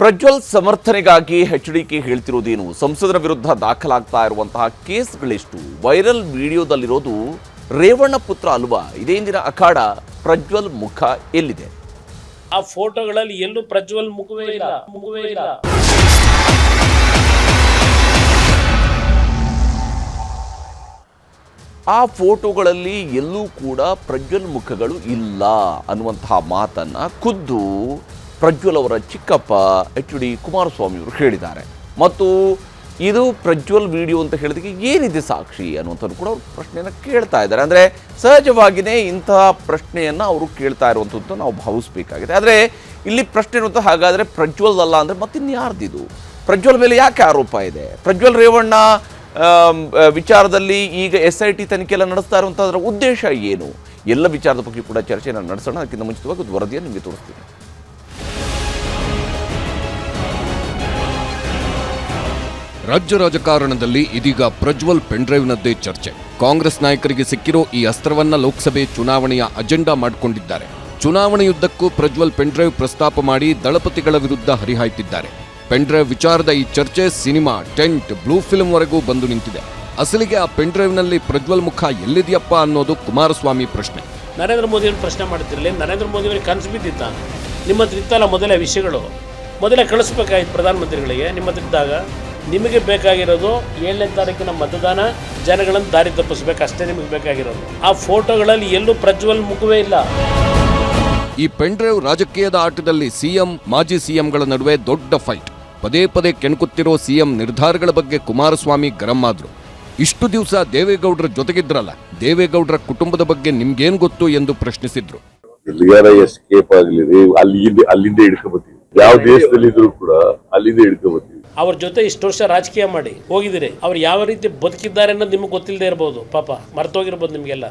ಪ್ರಜ್ವಲ್ ಸಮರ್ಥನೆಗಾಗಿ H D K ಹೇಳ್ತಿರೋದೇನು? ಸಂಸದರ ವಿರುದ್ಧ ದಾಖಲಾಗ್ತಾ ಇರುವಂತಹ ಕೇಸ್ಗಳೆಷ್ಟು. ವೈರಲ್ ವಿಡಿಯೋದಲ್ಲಿರೋದು ರೇವಣ್ಣ ಪುತ್ರ ಅಲ್ವಾ? ಇದೇ ಇಂದಿನ ಅಖಾಡ ಪ್ರಜ್ವಲ್ ಮುಖ ಎಲ್ಲಿದೆ? ಆ ಫೋಟೋಗಳಲ್ಲಿ ಎಲ್ಲೂ ಪ್ರಜ್ವಲ್ ಮುಖವೇ ಇಲ್ಲ. ಮುಖವೇ ಇಲ್ಲ. ಆ ಫೋಟೋಗಳಲ್ಲಿ ಎಲ್ಲೂ ಕೂಡ ಪ್ರಜ್ವಲ್ ಮುಖಗಳು ಇಲ್ಲ ಅನ್ನುವಂತಹ ಮಾತನ್ನ ಖುದ್ದು ಪ್ರಜ್ವಲ್ ಅವರ ಚಿಕ್ಕಪ್ಪ ಎಚ್ ಡಿ ಕುಮಾರಸ್ವಾಮಿ ಅವರು ಹೇಳಿದ್ದಾರೆ. ಮತ್ತು ಇದು ಪ್ರಜ್ವಲ್ ವಿಡಿಯೋ ಅಂತ ಹೇಳಿದಕ್ಕೆ ಏನಿದೆ ಸಾಕ್ಷಿ ಅನ್ನುವಂಥದ್ದು ಕೂಡ ಅವರು ಪ್ರಶ್ನೆಯನ್ನು ಕೇಳ್ತಾ ಇದ್ದಾರೆ. ಅಂದರೆ ಸಹಜವಾಗಿಯೇ ಇಂತಹ ಪ್ರಶ್ನೆಯನ್ನು ಅವರು ಕೇಳ್ತಾ ಇರುವಂಥದ್ದು ನಾವು ಭಾವಿಸಬೇಕಾಗಿದೆ. ಆದರೆ ಇಲ್ಲಿ ಪ್ರಶ್ನೆ ಇರುವಂಥ ಹಾಗಾದರೆ ಪ್ರಜ್ವಲ್ ಅಲ್ಲ ಅಂದರೆ ಮತ್ತಿನ್ಯಾರ್ದಿದು? ಪ್ರಜ್ವಲ್ ಮೇಲೆ ಯಾಕೆ ಆರೋಪ ಇದೆ? ಪ್ರಜ್ವಲ್ ರೇವಣ್ಣ ವಿಚಾರದಲ್ಲಿ ಈಗ ಎಸ್ ಐ ಟಿ ತನಿಖೆ ಎಲ್ಲ ನಡೆಸ್ತಾ ಇರುವಂಥದ್ರ ಉದ್ದೇಶ ಏನು? ಎಲ್ಲ ವಿಚಾರದ ಬಗ್ಗೆ ಕೂಡ ಚರ್ಚೆಯನ್ನು ನಡೆಸೋಣ. ಅದಕ್ಕಿಂತ ಮುಂಚಿತವಾಗಿ ವರದಿಯನ್ನು ನಿಮಗೆ ತೋರಿಸ್ತೀನಿ. ರಾಜ್ಯ ರಾಜಕಾರಣದಲ್ಲಿ ಇದೀಗ ಪ್ರಜ್ವಲ್ ಪೆಂಡ್ರೈವ್ನದ್ದೇ ಚರ್ಚೆ. ಕಾಂಗ್ರೆಸ್ ನಾಯಕರಿಗೆ ಸಿಕ್ಕಿರೋ ಈ ಅಸ್ತ್ರವನ್ನ ಲೋಕಸಭೆ ಚುನಾವಣೆಯ ಅಜೆಂಡಾ ಮಾಡಿಕೊಂಡಿದ್ದಾರೆ. ಚುನಾವಣೆಯುದ್ದಕ್ಕೂ ಪ್ರಜ್ವಲ್ ಪೆಂಡ್ರೈವ್ ಪ್ರಸ್ತಾಪ ಮಾಡಿ ದಳಪತಿಗಳ ವಿರುದ್ಧ ಹರಿಹಾಯ್ತಿದ್ದಾರೆ. ಪೆಂಡ್ರೈವ್ ವಿಚಾರದ ಈ ಚರ್ಚೆ ಸಿನಿಮಾ, ಟೆಂಟ್, ಬ್ಲೂ ಫಿಲ್ಮ್ವರೆಗೂ ಬಂದು ನಿಂತಿದೆ. ಅಸಲಿಗೆ ಆ ಪೆಂಡ್ರೈವ್ನಲ್ಲಿ ಪ್ರಜ್ವಲ್ ಮುಖ ಎಲ್ಲಿದೆಯಪ್ಪ ಅನ್ನೋದು ಕುಮಾರಸ್ವಾಮಿ ಪ್ರಶ್ನೆ. ನರೇಂದ್ರ ಮೋದಿ ಅವ್ರು ಪ್ರಶ್ನೆ ಮಾಡ್ತಿರಲಿ, ನರೇಂದ್ರ ಮೋದಿ ಅವರಿಗೆ ಕನಸು ಬಿದ್ದಿತ್ತ? ನಿಮ್ಮ ಇತ್ತಲ್ಲ ಮೊದಲೇ ವಿಷಯಗಳು. ಮೊದಲೇ ಕಳಿಸ್ಬೇಕಾಯ್ತು ಪ್ರಧಾನಮಂತ್ರಿಗಳಿಗೆ, ನಿಮ್ಮ ನಿಮಗೆ ಬೇಕಾಗಿರೋದು ಏಳನೇ ತಾರೀಕಿನ ಮತದಾನ ಜನಗಳನ್ನು ದಾರಿ ತಪ್ಪಿಸ್ಬೇಕು ಅಷ್ಟೇ ನಿಮಗೆ ಬೇಕಾಗಿರೋದು. ಆ ಫೋಟೋಗಳಲ್ಲಿ ಎಲ್ಲೂ ಪ್ರಜ್ವಲ್ ಮುಖವೇ ಇಲ್ಲ. ಈ ಪೆಂಡ್ರೈವ್ ರಾಜಕೀಯದ ಆಟದಲ್ಲಿ ಸಿಎಂ ಮಾಜಿ ಸಿಎಂಗಳ ನಡುವೆ ದೊಡ್ಡ ಫೈಟ್. ಪದೇ ಪದೇ ಕೆಣಕುತ್ತಿರೋ ಸಿಎಂ ನಿರ್ಧಾರಗಳ ಬಗ್ಗೆ ಕುಮಾರಸ್ವಾಮಿ ಗರಂ ಆದ್ರು. ಇಷ್ಟು ದಿವಸ ದೇವೇಗೌಡರ ಜೊತೆಗಿದ್ರಲ್ಲ ದೇವೇಗೌಡರ ಕುಟುಂಬದ ಬಗ್ಗೆ ನಿಮ್ಗೇನ್ ಗೊತ್ತು ಎಂದು ಪ್ರಶ್ನಿಸಿದ್ರು. ಎಲ್ಲಿಗಾರ ಎಸ್ಕೇಪ್ ಆಗ್ಲಿ ಅಲ್ಲಿ ಅಲ್ಲಿಂದ ಅಲ್ಲಿಂದ ಹಿಡ್ಕೊಬತ್ತೀವಿ. ಯಾವ ದೇಶದಲ್ಲಿ ಇದ್ರು ಕೂಡ ಅಲ್ಲಿಂದ ಹಿಡ್ಕೊಬತ್ತೀವಿ. ಅವ್ರ ಜೊತೆ ಇಷ್ಟು ವರ್ಷ ರಾಜಕೀಯ ಮಾಡಿ ಹೋಗಿದ್ದೀರಿ ಅವ್ರು ಯಾವ ರೀತಿ ಬದುಕಿದ್ದಾರೆ ಅನ್ನೋದು ನಿಮಗೆ ಗೊತ್ತಿಲ್ಲದೆ ಇರಬಹುದು ಪಾಪ ಮರ್ತೋಗಿರ್ಬೋದು ನಿಮಗೆಲ್ಲ.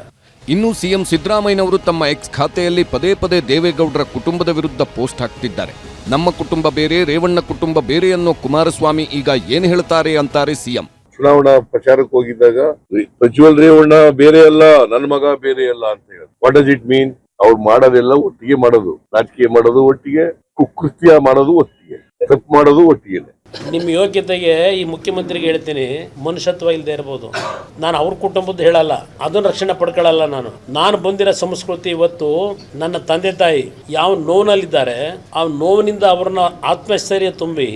ಇನ್ನು ಸಿಎಂ ಸಿದ್ದರಾಮಯ್ಯನವರು ತಮ್ಮ ಎಕ್ಸ್ ಖಾತೆಯಲ್ಲಿ ಪದೇ ಪದೇ ದೇವೇಗೌಡರ ಕುಟುಂಬದ ವಿರುದ್ಧ ಪೋಸ್ಟ್ ಹಾಕ್ತಿದ್ದಾರೆ. ನಮ್ಮ ಕುಟುಂಬ ಬೇರೆ ರೇವಣ್ಣ ಕುಟುಂಬ ಬೇರೆ ಅನ್ನೋ ಕುಮಾರಸ್ವಾಮಿ ಈಗ ಏನ್ ಹೇಳ್ತಾರೆ ಅಂತಾರೆ ಸಿಎಂ. ಚುನಾವಣಾ ಪ್ರಚಾರಕ್ಕೆ ಹೋಗಿದ್ದಾಗ ಪ್ರಜ್ವಲ್ ರೇವಣ್ಣ ಬೇರೆ ಅಲ್ಲ ನನ್ನ ಮಗ ಬೇರೆ ಅಲ್ಲ ಅಂತ ಹೇಳಿ. ವಾಟ್ ಡಸ್ ಇಟ್ ಮೀನ್ ಅವ್ರು ಮಾಡೋದೆಲ್ಲ ಒಟ್ಟಿಗೆ ಮಾಡೋದು. ರಾಜಕೀಯ ಮಾಡೋದು ಒಟ್ಟಿಗೆ ಕುಕೃತ್ಯ ಮಾಡೋದು ಒಟ್ಟಿಗೆ. ತಪ್ಪು ಮಾಡೋದು ಒಟ್ಟಿಗೆ ನಿಮ್ಮ ಯೋಗ್ಯತೆಗೆ ಈ ಮುಖ್ಯಮಂತ್ರಿಗೆ ಹೇಳ್ತೀನಿ, ಮನುಷ್ಯತ್ವ ಇಲ್ಲದೆ ಇರ್ಬೋದು. ನಾನು ಅವ್ರ ಕುಟುಂಬದ್ದು ಹೇಳಲ್ಲ, ಅದನ್ನು ರಕ್ಷಣೆ ಪಡ್ಕೊಳ್ಳಲ್ಲ ನಾನು. ನಾನು ಬಂದಿರೋ ಸಂಸ್ಕೃತಿ ಇವತ್ತು ನನ್ನ ತಂದೆ ತಾಯಿ ಯಾವ ನೋವಿನಲ್ಲಿದ್ದಾರೆ, ಆ ನೋವಿನಿಂದ ಅವ್ರನ್ನ ಆತ್ಮಸ್ಥೈರ್ಯ ತುಂಬಿ,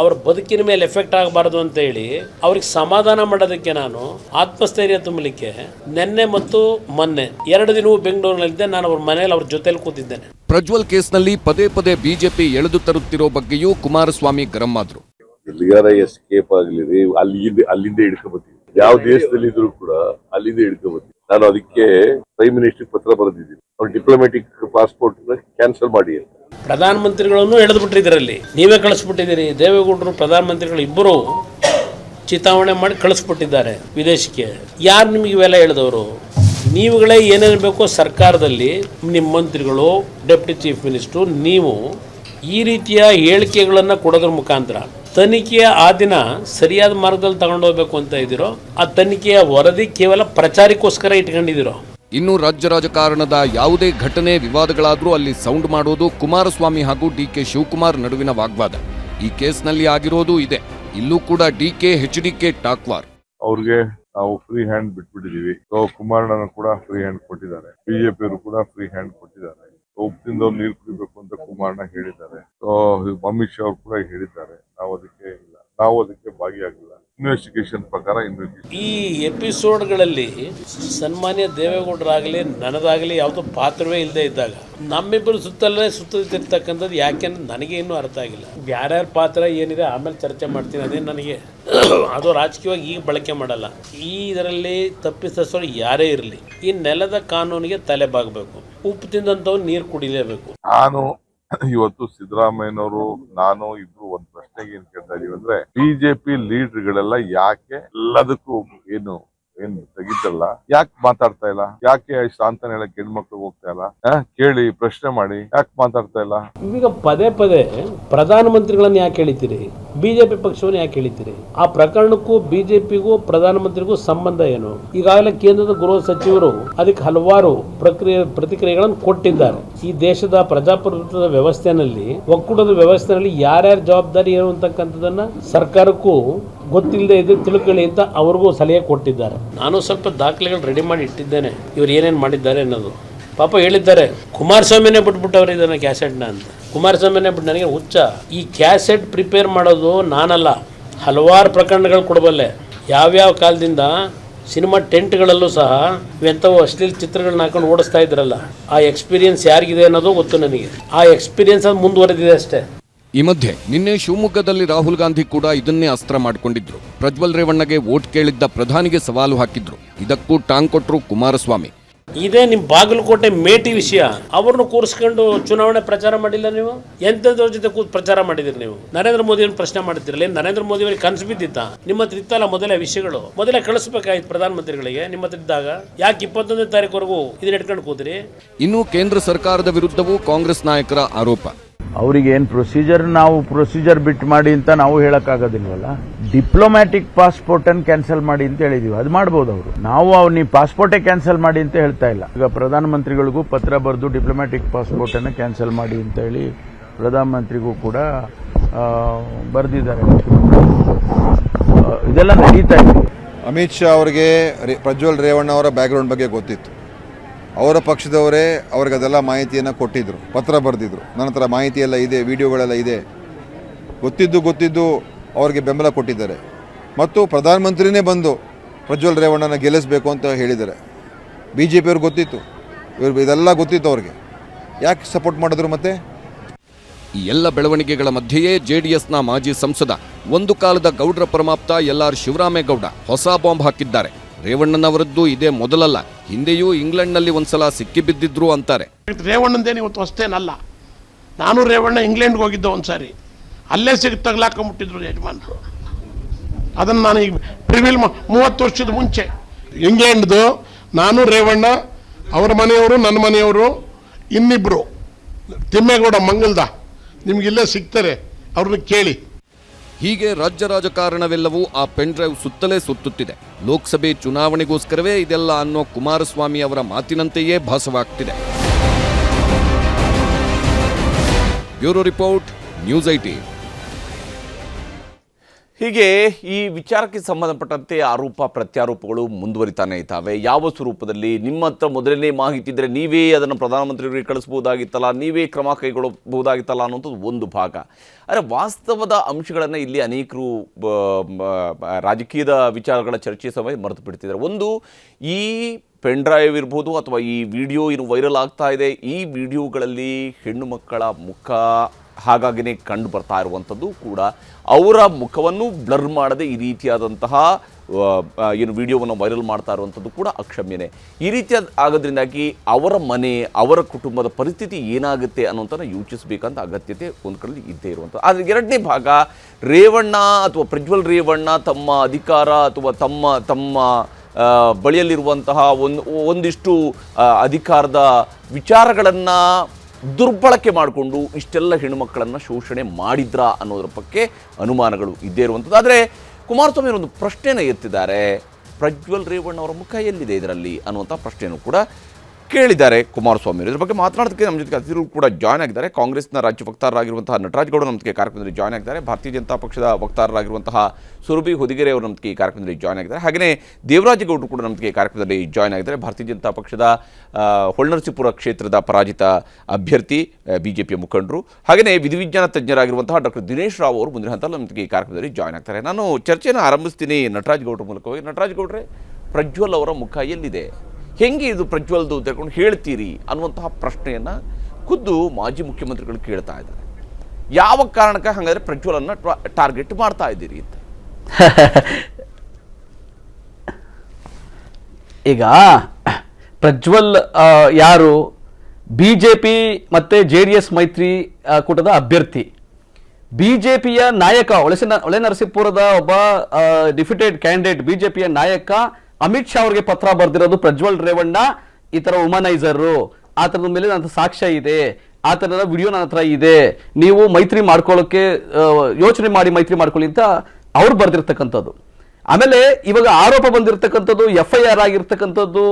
ಅವ್ರ ಬದುಕಿನ ಮೇಲೆ ಎಫೆಕ್ಟ್ ಆಗಬಾರ್ದು ಅಂತ ಹೇಳಿ ಅವ್ರಿಗೆ ಸಮಾಧಾನ ಮಾಡೋದಕ್ಕೆ ನಾನು ಆತ್ಮಸ್ಥೈರ್ಯ ತುಂಬಲಿಕ್ಕೆ ನಿನ್ನೆ ಮತ್ತು ಮೊನ್ನೆ, ಎರಡು ದಿನವೂ ಬೆಂಗಳೂರಿನಲ್ಲಿದ್ದೆ, ನಾನು ಅವ್ರ ಮನೇಲಿ ಅವ್ರ ಜೊತೆಲಿ ಕೂತಿದ್ದೇನೆ. ಪ್ರಜ್ವಲ್ ಕೇಸ್ನಲ್ಲಿ ಪದೇ ಪದೇ ಬಿಜೆಪಿ ಎಳೆದು ತರುತ್ತಿರೋ ಬಗ್ಗೆಯೂ ಕುಮಾರಸ್ವಾಮಿ ಗರಂ ಆದ್ರು. ಎಲ್ಲಿಗಾರ ಎಸ್ಕೇಪ್ ಆಗ್ಲಿ ಅಲ್ಲಿಂದ ಅಲ್ಲಿಂದ ಹಿಡ್ಕೊಬತ್ತೀವಿ. ಯಾವ ದೇಶದಲ್ಲಿ ಇದ್ರು ಕೂಡ ಅಲ್ಲಿಂದ ಹಿಡ್ಕೊಬತ್ತೀವಿ. ನಾನು ಅದಕ್ಕೆ ಪ್ರೈಮ್ ಮಿನಿಸ್ಟರ್ ಪತ್ರ ಬರೆದಿದ್ದೀನಿ. ಅವ್ರ ಡಿಪ್ಲೊಮ್ಯಾಟಿಕ್ ಪಾಸ್ಪೋರ್ಟ್ ಕ್ಯಾನ್ಸಲ್ ಮಾಡಿ ಅಂತ. ಪ್ರಧಾನಮಂತ್ರಿಗಳನ್ನು ಎಳೆದು ಬಿಟ್ಟಿದ್ದೀರಲ್ಲಿ ನೀವೇ ಕಳಿಸ್ಬಿಟ್ಟಿದ್ದೀರಿ. ದೇವೇಗೌಡರು ಪ್ರಧಾನಮಂತ್ರಿಗಳು ಇಬ್ಬರು ಚಿತಾವಣೆ ಮಾಡಿ ಕಳಿಸ್ಬಿಟ್ಟಿದ್ದಾರೆ ವಿದೇಶಕ್ಕೆ. ಯಾರು ನಿಮಗೆ ಇವೆಲ್ಲ ಹೇಳಿದವರು? ನೀವುಗಳೇ ಏನೇನು ಬೇಕೋ ಸರ್ಕಾರದಲ್ಲಿ ನಿಮ್ಮ ಮಂತ್ರಿಗಳು ಡೆಪ್ಟಿ ಚೀಫ್ ಮಿನಿಸ್ಟ್ರು ನೀವು ಈ ರೀತಿಯ ಹೇಳಿಕೆಗಳನ್ನು ಕೊಡೋದ್ರ ಮುಖಾಂತರ ತನಿಖೆಯ ಆ ದಿನ ಸರಿಯಾದ ಮಾರ್ಗದಲ್ಲಿ ತಗೊಂಡು ಹೋಗ್ಬೇಕು ಅಂತ ಇದ್ದೀರೋ ಆ ತನಿಖೆಯ ವರದಿ ಕೇವಲ ಪ್ರಚಾರಕ್ಕೋಸ್ಕರ ಇಟ್ಕೊಂಡಿದ್ದೀರೋ? ಇನ್ನು ರಾಜ್ಯ ರಾಜಕಾರಣದ ಯಾವುದೇ ಘಟನೆ ವಿವಾದಗಳಾದರೂ ಅಲ್ಲಿ ಸೌಂಡ್ ಮಾಡೋದು ಕುಮಾರಸ್ವಾಮಿ ಹಾಗೂ ಡಿ ಕೆ ಶಿವಕುಮಾರ್ ನಡುವಿನ ವಾಗ್ವಾದ. ಈ ಕೇಸ್ನಲ್ಲಿ ಆಗಿರೋದು ಇದೆ. ಇಲ್ಲೂ ಕೂಡ D K H D K talk war. ಅವ್ರಿಗೆ ನಾವು ಫ್ರೀ ಹ್ಯಾಂಡ್ ಬಿಟ್ಬಿಟ್ಟಿದೀವಿ ಕುಮಾರಣ್ಣನ ಕೂಡ ಫ್ರೀ ಹ್ಯಾಂಡ್ ಕೊಟ್ಟಿದ್ದಾರೆ. ಬಿಜೆಪಿ ಅವರು ಕೂಡ ಫ್ರೀ ಹ್ಯಾಂಡ್ ಕೊಟ್ಟಿದ್ದಾರೆ. ಉಪ್ಪಿಂದವ್ರು ನೀರು ಕುಡಿಬೇಕು ಅಂತ ಕುಮಾರಣ್ಣ ಹೇಳಿದ್ದಾರೆ. ಸೊ ಅಮಿತ್ ಶಾ ಅವರು ಕೂಡ ಹೇಳಿದ್ದಾರೆ. ನಾವು ಅದಕ್ಕೆ ಇಲ್ಲ. ನಾವು ಅದಕ್ಕೆ ಭಾಗಿಯಾಗಿಲ್ಲ. ಇನ್ವೆಸ್ಟಿಗೇಷನ್ ಪ್ರಕಾರ ಇನ್ವೆಸ್ಟಿಗೇಷನ್. ಈ ಎಪಿಸೋಡ್ಗಳಲ್ಲಿ ಸನ್ಮಾನ್ಯ ದೇವೇಗೌಡರಾಗಲಿ ನನದಾಗಲಿ ಯಾವುದೋ ಪಾತ್ರವೇ ಇಲ್ಲದೆ ಇದ್ದಾಗ ನಮ್ಮಿಬ್ಬರು ಸುತ್ತಲೇ ಸುತ್ತಿರ್ತಕ್ಕಂಥದ್ದು ಯಾಕೆ ಅನ್ನೋದು ನನಗೆ ಇನ್ನೂ ಅರ್ಥ ಆಗಿಲ್ಲ. ಯಾರ್ಯಾರ ಪಾತ್ರ ಏನಿದೆ ಆಮೇಲೆ ಚರ್ಚೆ ಮಾಡ್ತೀನಿ ಅದೇ ನನಗೆ. ಅದು ರಾಜಕೀಯವಾಗಿ ಈಗ ಬಳಕೆ ಮಾಡಲ್ಲ. ಈ ಇದರಲ್ಲಿ ತಪ್ಪಿಸೋರು ಯಾರೇ ಇರಲಿ ಈ ನೆಲದ ಕಾನೂನಿಗೆ ತಲೆ ಬಾಗಬೇಕು. ಉಪ್ಪು ತಿಂದಂಥವ್ರು ನೀರು ಕುಡಿಲೇಬೇಕು. ನಾನು ಇವತ್ತು ಸಿದ್ದರಾಮಯ್ಯನವರು, ನಾನು ಇಬ್ರು ಒಂದ್ ಪ್ರಶ್ನೆಗೆ ಏನ್ ಕೇಳ್ತಾ ಇದೀವಿ ಅಂದ್ರೆ ಬಿಜೆಪಿ ಲೀಡರ್ಗಳೆಲ್ಲ ಯಾಕೆ ಎಲ್ಲದಕ್ಕೂ ಏನು ಏನ್ ತೆಗಿತಲ್ಲ? ಯಾಕೆ ಮಾತಾಡ್ತಾ ಇಲ್ಲ? ಯಾಕೆ ಶಾಂತ ಹೇಳಕ್ ಹೆಣ್ಮಕ್ಳು ಹೋಗ್ತಾ ಇಲ್ಲ? ಕೇಳಿ, ಪ್ರಶ್ನೆ ಮಾಡಿ. ಯಾಕೆ ಮಾತಾಡ್ತಾ ಇಲ್ಲ? ಈಗ ಪದೇ ಪದೇ ಪ್ರಧಾನಮಂತ್ರಿಗಳನ್ನ ಯಾಕೆ ಹೇಳಿತೀರಿ ಬಿಜೆಪಿ ಪಕ್ಷವನ್ನು ಯಾಕೆ ಹೇಳಿತೀರಿ ಆ ಪ್ರಕರಣಕ್ಕೂ ಬಿಜೆಪಿಗೂ ಪ್ರಧಾನಮಂತ್ರಿಗೂ ಸಂಬಂಧ ಏನು? ಈಗಾಗಲೇ ಕೇಂದ್ರದ ಗೃಹ ಸಚಿವರು ಅದಕ್ಕೆ ಹಲವಾರು ಪ್ರಕ್ರಿಯೆ, ಪ್ರತಿಕ್ರಿಯೆಗಳನ್ನು ಕೊಟ್ಟಿದ್ದಾರೆ. ಈ ದೇಶದ ಪ್ರಜಾಪ್ರಭುತ್ವದ ವ್ಯವಸ್ಥೆನಲ್ಲಿ ಒಕ್ಕೂಟದ ವ್ಯವಸ್ಥೆಯಲ್ಲಿ ಯಾರ್ಯಾರ ಜವಾಬ್ದಾರಿ ಏನು ಸರ್ಕಾರಕ್ಕೂ ಗೊತ್ತಿಲ್ಲದೆ ಇದು ತಿಳ್ಕೊಳ್ಳಿ ಅಂತ ಅವ್ರಿಗೂ ಸಲಹೆ ಕೊಟ್ಟಿದ್ದಾರೆ ನಾನು ಸ್ವಲ್ಪ ದಾಖಲೆಗಳು ರೆಡಿ ಮಾಡಿ ಇಟ್ಟಿದ್ದೇನೆ. ಇವ್ರು ಏನೇನು ಮಾಡಿದ್ದಾರೆ ಅನ್ನೋದು. ಪಾಪ ಹೇಳಿದ್ದಾರೆ, ಕುಮಾರಸ್ವಾಮಿನೇ ಬಿಟ್ಬಿಟ್ಟವ್ರು ಇದನ್ನ ಕ್ಯಾಸೆಟ್ನ ಅಂತ. ಕುಮಾರಸ್ವಾಮಿನೇ ಬಿಟ್ಟು ನನಗೆ ಹುಚ್ಚ. ಈ ಕ್ಯಾಸೆಟ್ ಪ್ರಿಪೇರ್ ಮಾಡೋದು ನಾನಲ್ಲ. ಹಲವಾರು ಪ್ರಕರಣಗಳು ಕೊಡಬಲ್ಲೆ. ಯಾವ್ಯಾವ ಕಾಲದಿಂದ ಸಿನಿಮಾ ಟೆಂಟ್ಗಳಲ್ಲೂ ಸಹ ಇವೆಂಥವು ಅಶ್ಲೀಲ ಚಿತ್ರಗಳನ್ನ ಹಾಕೊಂಡು ಓಡಿಸ್ತಾ ಇದ್ರಲ್ಲ, ಆ ಎಕ್ಸ್ಪೀರಿಯನ್ಸ್ ಯಾರಿಗಿದೆ ಅನ್ನೋದು ಗೊತ್ತು ನನಗೆ. ಆ ಎಕ್ಸ್ಪೀರಿಯನ್ಸ್ ಅದು ಮುಂದುವರೆದಿದೆ ಅಷ್ಟೇ. ಈ ಮಧ್ಯೆ ನಿನ್ನೆ ಶಿವಮೊಗ್ಗದಲ್ಲಿ ರಾಹುಲ್ ಗಾಂಧಿ ಕೂಡ ಇದನ್ನೇ ಅಸ್ತ್ರ ಮಾಡಿಕೊಂಡಿದ್ರು. ಪ್ರಜ್ವಲ್ ರೇವಣ್ಣಗೆ ವೋಟ್ ಕೇಳಿದ್ದ ಪ್ರಧಾನಿಗೆ ಸವಾಲು ಹಾಕಿದ್ರು. ಇದಕ್ಕೂ ಟಾಂಗ್ ಕೊಟ್ಟರು ಕುಮಾರಸ್ವಾಮಿ. ಇದೇ ನಿಮ್ಮ ಬಾಗಲಕೋಟೆ ಮೇಟಿ ವಿಷಯ. ಅವ್ರನ್ನ ಕೂರಿಸ್ಕೊಂಡು ಚುನಾವಣೆ ಪ್ರಚಾರ ಮಾಡಿಲ್ಲ ನೀವು? ಎಂತೆಂಥವ್ರ ಜೊತೆ ಕೂತ್ ಪ್ರಚಾರ ಮಾಡಿದಿರಿ ನೀವು? ನರೇಂದ್ರ ಮೋದಿಯನ್ನು ಪ್ರಶ್ನೆ ಮಾಡ್ತಿರಲಿ ನರೇಂದ್ರ ಮೋದಿ ಅವರಿಗೆ ಕನಸು ಬಿದ್ದಿತ್ತ? ನಿಮ್ಮ ಹತ್ರ ಇತ್ತಲ್ಲ ಮೊದಲೇ ವಿಷಯಗಳು. ಮೊದಲೇ ಕಳಿಸ್ಬೇಕಾಯ್ತು ಪ್ರಧಾನಮಂತ್ರಿಗಳಿಗೆ ನಿಮ್ಮ ಹತ್ರ ಇದ್ದಾಗ ಯಾಕೆ ಇಪ್ಪತ್ತೊಂದನೇ ತಾರೀಕುವರೆಗೂ ಇದನ್ನ ಇಟ್ಕೊಂಡು ಕೂತ್ರಿ? ಇನ್ನು ಕೇಂದ್ರ ಸರ್ಕಾರದ ವಿರುದ್ಧವೂ ಕಾಂಗ್ರೆಸ್ ನಾಯಕರ ಆರೋಪ. ಅವ್ರಿಗೆ ಏನ್ ಪ್ರೊಸೀಜರ್ ನಾವು ಪ್ರೊಸೀಜರ್ ಬಿಟ್ಟು ಮಾಡಿ ಅಂತ ನಾವು ಹೇಳೋಕ್ಕಾಗೋದಿಲ್ವಲ್ಲ? ಡಿಪ್ಲೊಮ್ಯಾಟಿಕ್ ಪಾಸ್ಪೋರ್ಟನ್ನು ಕ್ಯಾನ್ಸಲ್ ಮಾಡಿ ಅಂತ ಹೇಳಿದೀವಿ. ಅದು ಮಾಡ್ಬೋದು ಅವರು. ನಾವು ಅವ್ರು ನೀವು ಪಾಸ್ಪೋರ್ಟೇ ಕ್ಯಾನ್ಸಲ್ ಮಾಡಿ ಅಂತ ಹೇಳ್ತಾ ಇಲ್ಲ. ಈಗ ಪ್ರಧಾನಮಂತ್ರಿಗಳಿಗೂ ಪತ್ರ ಬರೆದು ಡಿಪ್ಲೊಮ್ಯಾಟಿಕ್ ಪಾಸ್ಪೋರ್ಟನ್ನು ಕ್ಯಾನ್ಸಲ್ ಮಾಡಿ ಅಂತ ಹೇಳಿ ಪ್ರಧಾನಮಂತ್ರಿಗೂ ಕೂಡ ಬರೆದಿದ್ದಾರೆ. ಇದೆಲ್ಲ ನಡೀತಾ ಇದೆ. ಅಮಿತ್ ಶಾ ಅವರಿಗೆ ಪ್ರಜ್ವಲ್ ರೇವಣ್ಣ ಅವರ ಬ್ಯಾಕ್ಗ್ರೌಂಡ್ ಬಗ್ಗೆ ಗೊತ್ತಿತ್ತು. ಅವರ ಪಕ್ಷದವರೇ ಅವ್ರಿಗೆ ಅದೆಲ್ಲ ಮಾಹಿತಿಯನ್ನು ಕೊಟ್ಟಿದ್ದರು ಪತ್ರ ಬರೆದಿದ್ರು. ನನ್ನ ಹತ್ರ ಮಾಹಿತಿ ಎಲ್ಲ ಇದೆ, ವಿಡಿಯೋಗಳೆಲ್ಲ ಇದೆ. ಗೊತ್ತಿದ್ದು ಗೊತ್ತಿದ್ದು ಅವ್ರಿಗೆ ಬೆಂಬಲ ಕೊಟ್ಟಿದ್ದಾರೆ. ಮತ್ತು ಪ್ರಧಾನಮಂತ್ರಿನೇ ಬಂದು ಪ್ರಜ್ವಲ್ ರೇವಣ್ಣನ ಗೆಲ್ಲಿಸಬೇಕು ಅಂತ ಹೇಳಿದ್ದಾರೆ. ಬಿ ಜೆ ಪಿಯವ್ರಿಗೆ ಗೊತ್ತಿತ್ತು. ಇವ್ರು ಇದೆಲ್ಲ ಗೊತ್ತಿತ್ತು ಅವ್ರಿಗೆ. ಯಾಕೆ ಸಪೋರ್ಟ್ ಮಾಡಿದ್ರು ಮತ್ತೆ? ಈ ಎಲ್ಲ ಬೆಳವಣಿಗೆಗಳ ಮಧ್ಯೆಯೇ ಜೆಡಿಎಸ್ನ ಮಾಜಿ ಸಂಸದ, ಒಂದು ಕಾಲದ ಗೌಡ್ರ ಪರಮಾಪ್ತ ಎಲ್ಆರ್ ಶಿವರಾಮೇಗೌಡ ಹೊಸ ಬಾಂಬ್ ಹಾಕಿದ್ದಾರೆ. ರೇವಣ್ಣನವರದ್ದು ಇದೇ ಮೊದಲಲ್ಲ. ಹಿಂದೆಯೂ ಇಂಗ್ಲೆಂಡ್ನಲ್ಲಿ ಒಂದ್ಸಲ ಸಿಕ್ಕಿಬಿದ್ದಿದ್ರು ಅಂತಾರೆ. ರೇವಣ್ಣಂದೇನು ಇವತ್ತು ಅಷ್ಟೇನಲ್ಲ. ನಾನು ರೇವಣ್ಣ ಇಂಗ್ಲೆಂಡ್ಗೆ ಹೋಗಿದ್ದೆ ಒಂದ್ಸಾರಿ. ಅಲ್ಲೇ ಸಿಗಿ ತಗ್ಲಾಕೊಂಬಿಟ್ಟಿದ್ರು ಯಜಮಾನರು ಅದನ್ನು ನಾನು ಈಗ ಪ್ರಿವಿಲ್ ಮೂವತ್ತು ವರ್ಷದ ಮುಂಚೆ. ಇಂಗ್ಲೆಂಡ್ದು ನಾನು ರೇವಣ್ಣ, ಅವ್ರ ಮನೆಯವರು, ನನ್ನ ಮನೆಯವರು ಇನ್ನಿಬ್ಬರು ತಿಮ್ಮೇಗೌಡ ಮಂಗಲ್ದ. ನಿಮಗಿಲ್ಲೇ ಸಿಗ್ತಾರೆ. ಅವ್ರನ್ನ ಕೇಳಿ. ಹೀಗೆ ರಾಜ್ಯ ರಾಜಕಾರಣವೆಲ್ಲವೂ ಆ ಪೆನ್ ಡ್ರೈವ್ ಸುತ್ತಲೇ ಸುತ್ತುತ್ತಿದೆ. ಲೋಕಸಭೆ ಚುನಾವಣೆಗೋಸ್ಕರವೇ ಇದೆಲ್ಲ ಅನ್ನೋ ಕುಮಾರಸ್ವಾಮಿ ಅವರ ಮಾತಿನಂತೆಯೇ ಭಾಸವಾಗ್ತಿದೆ. ಬ್ಯೂರೋ ರಿಪೋರ್ಟ್, ನ್ಯೂಸ್ ಐಟಿ ಹೀಗೆ ಈ ವಿಚಾರಕ್ಕೆ ಸಂಬಂಧಪಟ್ಟಂತೆ ಆರೋಪ ಪ್ರತ್ಯಾರೋಪಗಳು ಮುಂದುವರಿತಾನೆ ಇದ್ದಾವೆ. ಯಾವ ಸ್ವರೂಪದಲ್ಲಿ? ನಿಮ್ಮ ಹತ್ರ ಮೊದಲನೇ ಮಾಹಿತಿ ಇದ್ದರೆ ನೀವೇ ಅದನ್ನು ಪ್ರಧಾನಮಂತ್ರಿಗಳಿಗೆ ಕಳಿಸ್ಬೋದಾಗಿತ್ತಲ್ಲ? ನೀವೇ ಕ್ರಮ ಕೈಗೊಳ್ಳಬಹುದಾಗಿತ್ತಲ್ಲ ಅನ್ನೋದು ಒಂದು ಭಾಗ. ಆದರೆ ವಾಸ್ತವದ ಅಂಶಗಳನ್ನು ಇಲ್ಲಿ ಅನೇಕರು ರಾಜಕೀಯದ ವಿಚಾರಗಳ ಚರ್ಚೆ ಸಮಯ ಮರೆತು ಬಿಡ್ತಿದ್ದಾರೆ. ಒಂದು, ಈ ಪೆನ್ ಡ್ರೈವ್ ಇರ್ಬೋದು ಅಥವಾ ಈ ವಿಡಿಯೋ ಇನ್ನು ವೈರಲ್ ಆಗ್ತಾ ಇದೆ, ಈ ವಿಡಿಯೋಗಳಲ್ಲಿ ಹೆಣ್ಣು ಮಕ್ಕಳ ಮುಖ ಹಾಗಾಗಿನೇ ಕಂಡು ಬರ್ತಾ ಇರುವಂಥದ್ದು ಕೂಡ ಅವರ ಮುಖವನ್ನು ಬ್ಲರ್ ಮಾಡದೆ ಈ ರೀತಿಯಾದಂತಹ ಏನು ವಿಡಿಯೋವನ್ನು ವೈರಲ್ ಮಾಡ್ತಾ ಇರುವಂಥದ್ದು ಕೂಡ ಅಕ್ಷಮ್ಯನೇ. ಈ ರೀತಿಯಾದ ಆಗೋದ್ರಿಂದಾಗಿ ಅವರ ಮನೆ, ಅವರ ಕುಟುಂಬದ ಪರಿಸ್ಥಿತಿ ಏನಾಗುತ್ತೆ ಅನ್ನೋಂಥನ್ನ ಯೋಚಿಸಬೇಕಂತ ಅಗತ್ಯತೆ ಒಂದು ಕಡೆ ಇದ್ದೇ ಇರುವಂಥದ್ದು. ಆದರೆ ಎರಡನೇ ಭಾಗ, ರೇವಣ್ಣ ಅಥವಾ ಪ್ರಜ್ವಲ್ ರೇವಣ್ಣ ತಮ್ಮ ಅಧಿಕಾರ ಅಥವಾ ತಮ್ಮ ತಮ್ಮ ಬಳಿಯಲ್ಲಿರುವಂತಹ ಒಂದು, ಒಂದಿಷ್ಟು ಅಧಿಕಾರದ ವಿಚಾರಗಳನ್ನು ದುರ್ಬಳಕೆ ಮಾಡಿಕೊಂಡು ಇಷ್ಟೆಲ್ಲ ಹೆಣ್ಣುಮಕ್ಕಳನ್ನು ಶೋಷಣೆ ಮಾಡಿದ್ರಾ ಅನ್ನೋದ್ರ ಬಗ್ಗೆ ಅನುಮಾನಗಳು ಇದ್ದೇ ಇರುವಂಥದ್ದು. ಆದರೆ ಕುಮಾರಸ್ವಾಮಿ ಒಂದು ಪ್ರಶ್ನೆನ ಎತ್ತಿದ್ದಾರೆ. ಪ್ರಜ್ವಲ್ ರೇವಣ್ಣ ಅವರ ಮುಖ ಎಲ್ಲಿದೆ ಇದರಲ್ಲಿ ಅನ್ನುವಂಥ ಪ್ರಶ್ನೆಯನ್ನು ಕೂಡ ಕೇಳಿದ್ದಾರೆ ಕುಮಾರಸ್ವಾಮಿ. ಇದ್ರ ಬಗ್ಗೆ ಮಾತನಾಡೋದಕ್ಕೆ ನಮ್ಮ ಜೊತೆಗೆ ಅತಿಥಿಗಳು ಕೂಡ ಜಾಯ್ನ್ ಆಗಿದ್ದಾರೆ. ಕಾಂಗ್ರೆಸ್ನ ರಾಜ್ಯ ವಕ್ತಾರರಾಗಿರುವಂತಹ ನಟರಾಜ್ ಗೌಡ ನಮ್ಮ ಕಾರ್ಯಕ್ರಮದಲ್ಲಿ ಜಾಯ್ನ್ ಆಗಿದ್ದಾರೆ. ಭಾರತೀಯ ಜನತಾ ಪಕ್ಷದ ವಕ್ತಾರರಾಗಿರುವಂತಹ ಸುರಭಿ ಹುದಿಗೆರೆ ಅವರು ನಮ್ಮ ಕಾರ್ಯಕ್ರಮದಲ್ಲಿ ಜಾಯ್ನ್ ಆಗಿದ್ದಾರೆ. ಹಾಗೆಯೇ ದೇವರಾಜ ಗೌಡರು ಕೂಡ ನಮ್ಮ ಕಾರ್ಯಕ್ರಮದಲ್ಲಿ ಜಾಯ್ನ್ ಆಗಿದ್ದಾರೆ. ಭಾರತೀಯ ಜನತಾ ಪಕ್ಷದ ಹೊಳ್ನರಸೀಪುರ ಕ್ಷೇತ್ರದ ಪರಾಜಿತ ಅಭ್ಯರ್ಥಿ ಬಿಜೆಪಿಯ ಮುಖಂಡರು. ಹಾಗೆಯೇ ವಿಧಿವಿಜ್ಞಾನ ತಜ್ಞರಾಗಿರುವಂತಹ ಡಾಕ್ಟರ್ ದಿನೇಶ್ ರಾವ್ ಅವರು ಮುಂದಿನ ಹಂತದಲ್ಲಿ ನಮ್ಮ ಕಾರ್ಯಕ್ರಮದಲ್ಲಿ ಜಾಯ್ನ್ ಆಗ್ತಾರೆ. ನಾನು ಚರ್ಚೆಯನ್ನು ಆರಂಭಿಸ್ತೀನಿ ನಟರಾಜ್ ಗೌಡ್ರ ಮೂಲಕವಾಗಿ. ನಟರಾಜ್ ಗೌಡ್ರೆ, ಪ್ರಜ್ವಲ್ ಅವರ ಮುಖ ಎಲ್ಲಿದೆ? ಹೆಂಗೆ ಇದು ಪ್ರಜ್ವಲ್ದು ತಿಳ್ಕೊಂಡು ಹೇಳ್ತೀರಿ ಅನ್ನುವಂತಹ ಪ್ರಶ್ನೆಯನ್ನು ಖುದ್ದು ಮಾಜಿ ಮುಖ್ಯಮಂತ್ರಿಗಳು ಕೇಳ್ತಾ ಇದ್ದಾರೆ. ಯಾವ ಕಾರಣಕ್ಕೆ ಹಾಗಾದರೆ ಪ್ರಜ್ವಲನ್ನು ಟಾರ್ಗೆಟ್ ಮಾಡ್ತಾ ಇದ್ದೀರಿ ಅಂತ. ಈಗ ಪ್ರಜ್ವಲ್ ಯಾರು? ಬಿ ಜೆ ಪಿ ಮತ್ತು ಜೆ ಡಿ ಎಸ್ ಮೈತ್ರಿ ಕೂಟದ ಅಭ್ಯರ್ಥಿ. ಬಿ ಜೆ ಪಿಯ ನಾಯಕ, ಒಳಸಿನ ಒಳೆ ನರಸೀಪುರದ ಒಬ್ಬ ಡಿಫಿಟೆಡ್ ಕ್ಯಾಂಡಿಡೇಟ್ ಬಿ ಜೆ ಪಿಯ ನಾಯಕ ಅಮಿತ್ ಶಾ ಅವರಿಗೆ ಪತ್ರ ಬರೆದಿರೋದು ಪ್ರಜ್ವಲ್ ರೇವಣ್ಣ, ಈ ಥರ ವುಮನೈಸರು. ಆ ಥರದ ಮೇಲೆ ನನ್ನ ಸಾಕ್ಷ್ಯ ಇದೆ. ಆತನ ವಿಡಿಯೋ ನನ್ನ ಹತ್ರ ಇದೆ. ನೀವು ಮೈತ್ರಿ ಮಾಡ್ಕೊಳ್ಳೋಕೆ ಯೋಚನೆ ಮಾಡಿ ಮೈತ್ರಿ ಮಾಡ್ಕೊಳ್ಳಿ ಅಂತ ಅವ್ರು ಬರ್ದಿರ್ತಕ್ಕಂಥದ್ದು. ಆಮೇಲೆ ಇವಾಗ ಆರೋಪ ಬಂದಿರತಕ್ಕಂಥದ್ದು ಎಫ್ ಐ ಆರ್ ಆಗಿರ್ತಕ್ಕಂಥದ್ದು,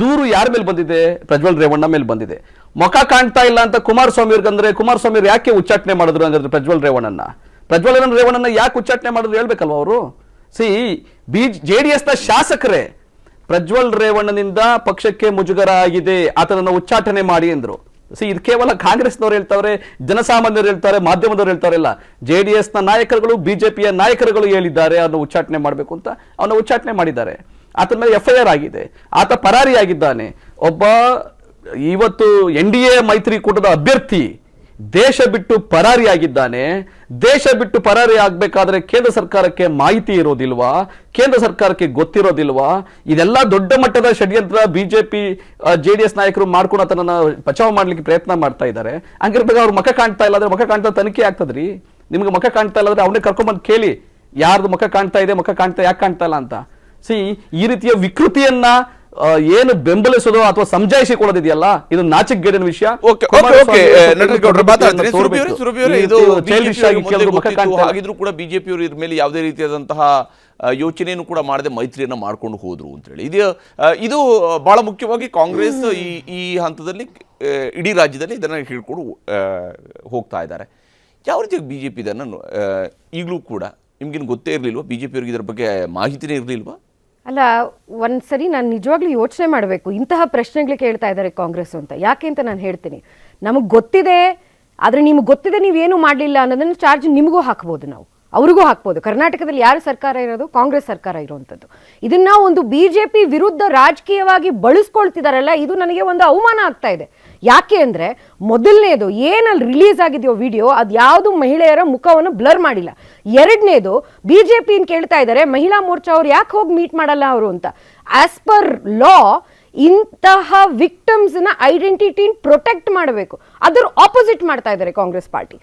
ದೂರು ಯಾರ ಮೇಲೆ ಬಂದಿದೆ? ಪ್ರಜ್ವಲ್ ರೇವಣ್ಣ ಮೇಲೆ ಬಂದಿದೆ. ಮುಖ ಕಾಣ್ತಾ ಇಲ್ಲ ಅಂತ ಕುಮಾರಸ್ವಾಮಿ ಅವ್ರಿಗೆ ಅಂದ್ರೆ ಕುಮಾರಸ್ವಾಮಿ ಅವ್ರು ಯಾಕೆ ಉಚ್ಚಾಟನೆ ಮಾಡಿದ್ರು ಅಂದ್ರೆ ಪ್ರಜ್ವಲ್ ರೇವಣ್ಣನ ಪ್ರಜ್ವಲ್ ರೇವಣ್ಣನ ಯಾಕೆ ಉಚ್ಚಾಟನೆ ಮಾಡಿದ್ರು ಹೇಳ್ಬೇಕಲ್ವ ಅವರು? ಸಿ ಬಿ, ಜೆ ಡಿ ಎಸ್ನ ಶಾಸಕರೇ ಪ್ರಜ್ವಲ್ ರೇವಣ್ಣನಿಂದ ಪಕ್ಷಕ್ಕೆ ಮುಜುಗರ ಆಗಿದೆ ಆತನನ್ನು ಉಚ್ಚಾಟನೆ ಮಾಡಿ ಎಂದರು. ಸಿ ಇದು ಕೇವಲ ಕಾಂಗ್ರೆಸ್ನವ್ರು ಹೇಳ್ತಾವ್ರೆ, ಜನಸಾಮಾನ್ಯರು ಹೇಳ್ತಾರೆ, ಮಾಧ್ಯಮದವ್ರು ಹೇಳ್ತಾರಲ್ಲ. ಜೆ ಡಿ ಎಸ್ನ ನಾಯಕರುಗಳು ಬಿಜೆಪಿಯ ನಾಯಕರುಗಳು ಹೇಳಿದ್ದಾರೆ, ಅದನ್ನು ಉಚ್ಚಾಟನೆ ಮಾಡಬೇಕು ಅಂತ ಅವನ್ನ ಉಚ್ಚಾಟನೆ ಮಾಡಿದ್ದಾರೆ. ಆತನ ಮೇಲೆ ಎಫ್ ಐ ಆರ್ ಆಗಿದೆ. ಆತ ಪರಾರಿಯಾಗಿದ್ದಾನೆ. ಒಬ್ಬ ಇವತ್ತು ಎನ್ ಡಿ ಎ ಮೈತ್ರಿಕೂಟದ ಅಭ್ಯರ್ಥಿ ದೇಶ ಬಿಟ್ಟು ಪರಾರಿಯಾಗಿದ್ದಾನೆ, ದೇಶ ಬಿಟ್ಟು ಪರಾರಿ ಆಗ್ಬೇಕಾದ್ರೆ ಕೇಂದ್ರ ಸರ್ಕಾರಕ್ಕೆ ಮಾಹಿತಿ ಇರೋದಿಲ್ವಾ? ಕೇಂದ್ರ ಸರ್ಕಾರಕ್ಕೆ ಗೊತ್ತಿರೋದಿಲ್ವಾ? ಇದೆಲ್ಲ ದೊಡ್ಡ ಮಟ್ಟದ ಷಡ್ಯಂತ್ರ ಬಿಜೆಪಿ ಜೆ ಡಿ ಎಸ್ ನಾಯಕರು ಮಾಡ್ಕೊಂಡು ಆತನನ್ನ ಬಚಾವ್ ಮಾಡ್ಲಿಕ್ಕೆ ಪ್ರಯತ್ನ ಮಾಡ್ತಾ ಇದ್ದಾರೆ. ಹಂಗಿರ್ಬೇಕು ಅವ್ರ ಮುಖ ಕಾಣ್ತಾ ಇಲ್ಲ ಅಂದ್ರೆ ಮುಖ ಕಾಣ್ತಾ ತನಿಖೆ ಆಗ್ತದ್ರಿ? ನಿಮ್ಗೆ ಮುಖ ಕಾಣ್ತಾ ಇಲ್ಲ ಅಂದ್ರೆ ಅವನೇ ಕರ್ಕೊಂಡ್ಬಂದು ಕೇಳಿ. ಯಾರ್ದು ಮುಖ ಕಾಣ್ತಾ ಇದೆ, ಮುಖ ಕಾಣ್ತಾ, ಯಾಕೆ ಕಾಣ್ತಾ ಇಲ್ಲ ಅಂತ? ಸಿ, ಈ ರೀತಿಯ ವಿಕೃತಿಯನ್ನ ಏನು ಬೆಂಬಲಿಸೋದು ಅಥವಾ ಸಮಜಾಯಿಸಿಕೊಳ್ಳೋದಿದೆಯಲ್ಲ ಇದು ನಾಚಿಕೆಗೇಡಿನ ವಿಷಯ. Okay okay okay. ನಟರಾಜಗೌಡ್ರೆ ಮಾತಾಡ್ತೀನಿ ಸುರಭಿ ಅವರೇ ಸುರಭಿ ಅವರೇ ಇದು ಚೈಲ್ಡಿಶ್ BJP ಆಗಿ ಮೊದಲೇ ಕೆಲವರು ಮುಖ ಗೊತ್ತಿತ್ತು. ಕಾಣ್ತಾ ಇಲ್ಲ. ಹಾಗಿದ್ರೂ ಕೂಡ ಬಿಜೆಪಿಯವರು ಇದ್ರ ಮೇಲೆ ಯಾವುದೇ ರೀತಿಯಾದಂತಹ ಯೋಚನೆಯನ್ನು ಕೂಡ ಮಾಡದೆ ಮೈತ್ರಿಯನ್ನ ಮಾಡ್ಕೊಂಡು ಹೋದ್ರು ಅಂತ ಹೇಳಿ ಇದು ಇದು ಬಹಳ ಮುಖ್ಯವಾಗಿ ಕಾಂಗ್ರೆಸ್ ಈ ಈ ಹಂತದಲ್ಲಿ ಇಡೀ ರಾಜ್ಯದಲ್ಲಿ ಇದನ್ನ ಹೇಳ್ಕೊಂಡು ಹೋಗ್ತಾ ಇದ್ದಾರೆ. ಯಾವ ರೀತಿ ಬಿಜೆಪಿ ಇದನ್ನು ಈಗಲೂ ಕೂಡ ನಿಮ್ಗೇನು ಗೊತ್ತೇ ಇರಲಿಲ್ವಾ? ಬಿಜೆಪಿಯವ್ರಿಗೆ ಇದರ ಬಗ್ಗೆ ಮಾಹಿತಿನೇ ಇರಲಿಲ್ವಾ? ಅಲ್ಲ ಒಂದ್ಸರಿ ನಾನು ನಿಜವಾಗ್ಲೂ ಯೋಚನೆ ಮಾಡಬೇಕು. ಇಂತಹ ಪ್ರಶ್ನೆಗಳು ಕೇಳ್ತಾ ಇದ್ದಾರೆ ಕಾಂಗ್ರೆಸ್ ಅಂತ. ಯಾಕೆ ಅಂತ ನಾನು ಹೇಳ್ತೀನಿ. ನಮಗೆ ಗೊತ್ತಿದೆ, ಆದರೆ ನಿಮ್ಗೆ ಗೊತ್ತಿದೆ ನೀವೇನು ಮಾಡಲಿಲ್ಲ ಅನ್ನೋದನ್ನು ಚಾರ್ಜ್ ನಿಮಗೂ ಹಾಕ್ಬೋದು ನಾವು. ಅವ್ರಿಗೂ ಹಾಕ್ಬೋದು. ಕರ್ನಾಟಕದಲ್ಲಿ ಯಾರು ಸರ್ಕಾರ ಇರೋದು? ಕಾಂಗ್ರೆಸ್ ಸರ್ಕಾರ ಇರುವಂಥದ್ದು ಇದನ್ನ ಒಂದು ಬಿ ಜೆ ಪಿ ವಿರುದ್ಧ ರಾಜಕೀಯವಾಗಿ ಬಳಸ್ಕೊಳ್ತಿದಾರಲ್ಲ, ಇದು ನನಗೆ ಒಂದು ಅವಮಾನ ಆಗ್ತಾ ಇದೆ. ಯಾಕೆ ಅಂದರೆ ಮೊದಲನೇದು ಏನಲ್ಲಿ ರಿಲೀಸ್ ಆಗಿದೆಯೋ ವಿಡಿಯೋ ಅದು ಯಾವುದು ಮಹಿಳೆಯರ ಮುಖವನ್ನು ಬ್ಲರ್ ಮಾಡಿಲ್ಲ. ಎರಡನೇದು ಬಿ ಜೆ ಪಿನ ಕೇಳ್ತಾ ಇದ್ದಾರೆ ಮಹಿಳಾ ಮೋರ್ಚಾ ಅವ್ರು ಯಾಕೆ ಹೋಗಿ ಮೀಟ್ ಮಾಡಲ್ಲ ಅವರು ಅಂತ. ಆಸ್ ಪರ್ ಲಾ ಇಂತಹ ವಿಕ್ಟಮ್ಸ್ನ ಐಡೆಂಟಿಟಿನ ಪ್ರೊಟೆಕ್ಟ್ ಮಾಡಬೇಕು. ಅದರ ಆಪೋಸಿಟ್ ಮಾಡ್ತಾ ಇದ್ದಾರೆ ಕಾಂಗ್ರೆಸ್ ಪಾರ್ಟಿ.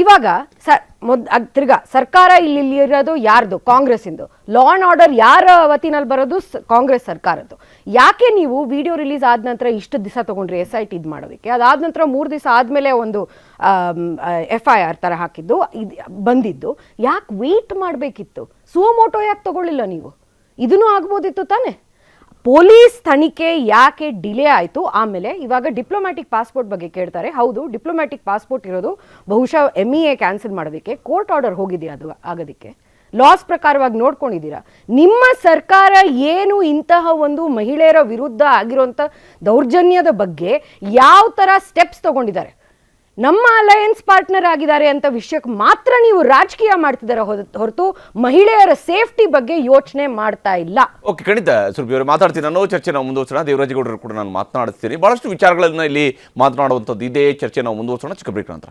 ಇವಾಗ ಸರ್, ಮೊದ್ ತಿರ್ಗಾ, ಸರ್ಕಾರ ಇಲ್ಲಿ ಇರೋದು ಯಾರ್ದು? ಕಾಂಗ್ರೆಸ್ಸಿಂದು. ಲಾ ಅಂಡ್ ಆರ್ಡರ್ ಯಾರ ವತಿನಲ್ಲಿ ಬರೋದು? ಕಾಂಗ್ರೆಸ್ ಸರ್ಕಾರದ್ದು. ಯಾಕೆ ನೀವು ವಿಡಿಯೋ ರಿಲೀಸ್ ಆದ ನಂತರ ಇಷ್ಟು ದಿವಸ ತೊಗೊಂಡ್ರಿ ಎಸ್ ಐ ಟಿ ಇದು ಮಾಡೋದಕ್ಕೆ? ಅದಾದ ನಂತರ ಮೂರು ದಿವಸ ಆದಮೇಲೆ ಒಂದು ಎಫ್ ಐ ಆರ್ ಥರ ಹಾಕಿದ್ದು, ಇದು, ಬಂದಿದ್ದು. ಯಾಕೆ ವೆಯ್ಟ್ ಮಾಡಬೇಕಿತ್ತು? ಸುಮೋಟೋ ಯಾಕೆ ತಗೊಳ್ಳಿಲ್ಲ ನೀವು? ಇದನ್ನೂ ಆಗ್ಬೋದಿತ್ತು ತಾನೇ? ಪೊಲೀಸ್ ತನಿಖೆ ಯಾಕೆ ಡಿಲೇ ಆಯಿತು? ಆಮೇಲೆ ಇವಾಗ ಡಿಪ್ಲೊಮ್ಯಾಟಿಕ್ ಪಾಸ್ಪೋರ್ಟ್ ಬಗ್ಗೆ ಕೇಳ್ತಾರೆ. ಹೌದು, ಡಿಪ್ಲೊಮ್ಯಾಟಿಕ್ ಪಾಸ್ಪೋರ್ಟ್ ಇರೋದು ಬಹುಶಃ ಎಂ ಇ ಎ ಕ್ಯಾನ್ಸಲ್ ಮಾಡೋದಕ್ಕೆ, ಕೋರ್ಟ್ ಆರ್ಡರ್ ಹೋಗಿದೆಯಾ ಅದು ಆಗೋದಕ್ಕೆ. ಲಾಸ್ ಪ್ರಕಾರವಾಗಿ ನೋಡ್ಕೊಂಡಿದ್ದೀರಾ? ನಿಮ್ಮ ಸರ್ಕಾರ ಏನು ಇಂತಹ ಒಂದು ಮಹಿಳೆಯರ ವಿರುದ್ಧ ಆಗಿರುವಂಥ ದೌರ್ಜನ್ಯದ ಬಗ್ಗೆ ಯಾವ ಥರ ಸ್ಟೆಪ್ಸ್ ತಗೊಂಡಿದ್ದಾರೆ? ನಮ್ಮ ಅಲಯನ್ಸ್ ಪಾರ್ಟ್ನರ್ ಆಗಿದ್ದಾರೆ ಅಂತ ವಿಷಯಕ್ಕೆ ಮಾತ್ರ ನೀವು ರಾಜಕೀಯ ಮಾಡ್ತಿದ್ದಾರೆ ಹೊರತು ಮಹಿಳೆಯರ ಸೇಫ್ಟಿ ಬಗ್ಗೆ ಯೋಚನೆ ಮಾಡ್ತಾ ಇಲ್ಲ. ಓಕೆ ಖಂಡಿತ ಸುರ್ಭಿ ಅವರು ಮಾತಾಡ್ತೀನಿ ಅನ್ನೋ ಚರ್ಚೆ ನಾವು ಮುಂದುವರ್ಸೋಣ. ದೇವರಾಜೇಗೌಡರು ಕೂಡ ನಾನು ಮಾತನಾಡಿಸ್ತೀನಿ. ಬಹಳಷ್ಟು ವಿಚಾರಗಳನ್ನ ಇಲ್ಲಿ ಮಾತನಾಡುವಂಥದ್ದು ಇದೇ. ಚರ್ಚೆ ನಾವು ಮುಂದುವರ್ಸೋಣ. ಚಿಕ್ಕ ಬ್ರೇಕ್ ನಂತರ.